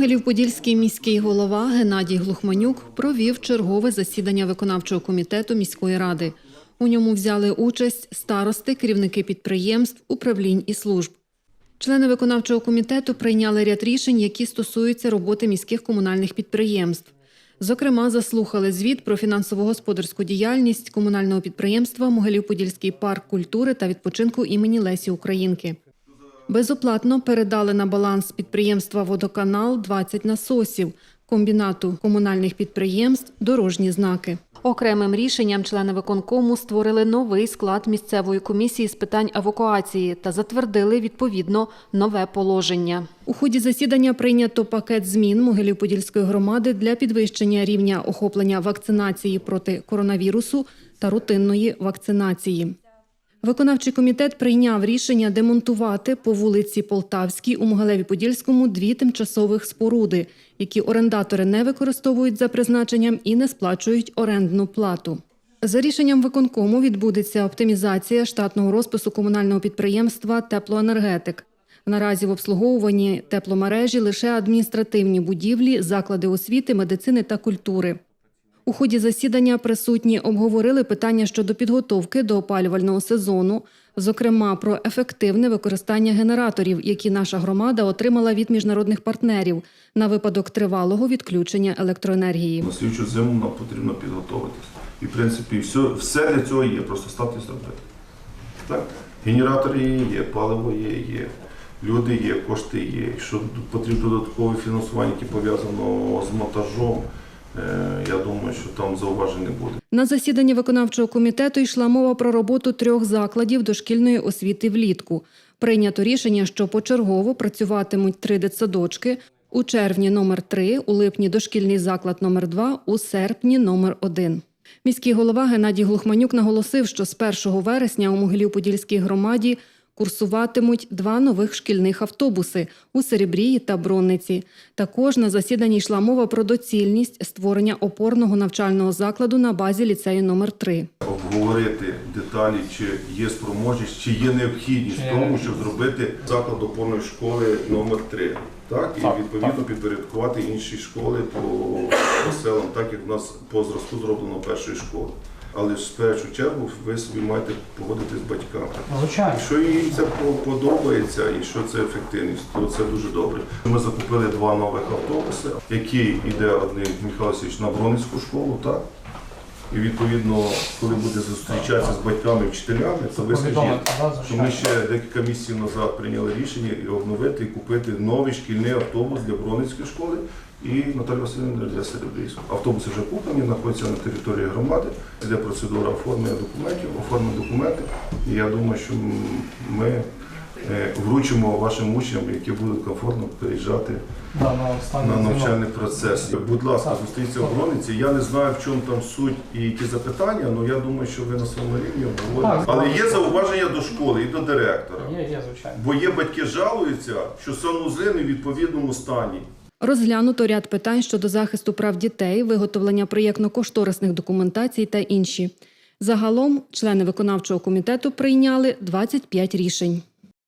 Могилів-Подільський міський голова Геннадій Глухманюк провів чергове засідання виконавчого комітету міської ради. У ньому взяли участь старости, керівники підприємств, управлінь і служб. Члени виконавчого комітету прийняли ряд рішень, які стосуються роботи міських комунальних підприємств. Зокрема, заслухали звіт про фінансово-господарську діяльність комунального підприємства Могилів-Подільський парк культури та відпочинку імені Лесі Українки. Безоплатно передали на баланс підприємства Водоканал 20 насосів, комбінату комунальних підприємств, дорожні знаки. Окремим рішенням члени виконкому створили новий склад місцевої комісії з питань евакуації та затвердили відповідно нове положення. У ході засідання прийнято пакет змін Могилів-Подільської громади для підвищення рівня охоплення вакцинації проти коронавірусу та рутинної вакцинації. Виконавчий комітет прийняв рішення демонтувати по вулиці Полтавській у Могилеві-Подільському дві тимчасових споруди, які орендатори не використовують за призначенням і не сплачують орендну плату. За рішенням виконкому відбудеться оптимізація штатного розпису комунального підприємства Теплоенергетик. Наразі в обслуговуванні тепломережі лише адміністративні будівлі, заклади освіти, медицини та культури. У ході засідання присутні обговорили питання щодо підготовки до опалювального сезону, зокрема про ефективне використання генераторів, які наша громада отримала від міжнародних партнерів на випадок тривалого відключення електроенергії. На слідчу зиму нам потрібно підготуватися. І, в принципі, все, все для цього є, просто стати зробити. Так? Генератори є, є, паливо є, є, люди є, кошти є. Якщо потрібно додаткове фінансування, яке пов'язано з монтажом, я думаю, що там зауважень не буде. На засіданні виконавчого комітету йшла мова про роботу трьох закладів дошкільної освіти влітку. Прийнято рішення, що почергово працюватимуть три дитсадочки. У червні номер 3, у липні дошкільний заклад номер 2, у серпні номер 1. Міський голова Геннадій Глухманюк наголосив, що з 1 вересня у Могилів-Подільській громаді курсуватимуть два нових шкільних автобуси у Серебрії та Бронниці. Також на засіданні йшла мова про доцільність створення опорного навчального закладу на базі ліцею номер 3. Обговорити деталі, чи є спроможність, чи є необхідність в тому, щоб зробити заклад опорної школи номер 3 Так, і Так, відповідно підпорядкувати інші школи по, по селам, так як в нас по зразку зроблено першої школи. Але ж в першу чергу ви собі маєте погодити з батьками. Звичайно. Якщо їм це подобається і що це ефективність, то це дуже добре. Ми закупили два нових автобуси, які йде один Михайло Січ на Бронницьку школу, так? І відповідно, коли буде зустрічатися з батьками і вчителями, то ви скажіть, Повідомити, да, що ми ще декілька місяців назад прийняли рішення і обновити і купити новий шкільний автобус для Броницької школи і Наталі Васильівна для Серебрійського. Автобуси вже куплені, знаходяться на території громади, йде процедура оформлення документів, оформлені документи. І я думаю, що ми вручимо вашим учням, які будуть комфортно переїжджати Да, на на навчальний процес. Будь ласка, зустріться в Я не знаю, в чому там суть і які запитання, але я думаю, що ви на своєму рівні обговорите. Але є зауваження до школи і до директора. Є, є, звичайно. Бо є батьки жалуються, що санузли не в відповідному стані. Розглянуто ряд питань щодо захисту прав дітей, виготовлення проєктно-кошторисних документацій та інші. Загалом члени виконавчого комітету прийняли 25 рішень.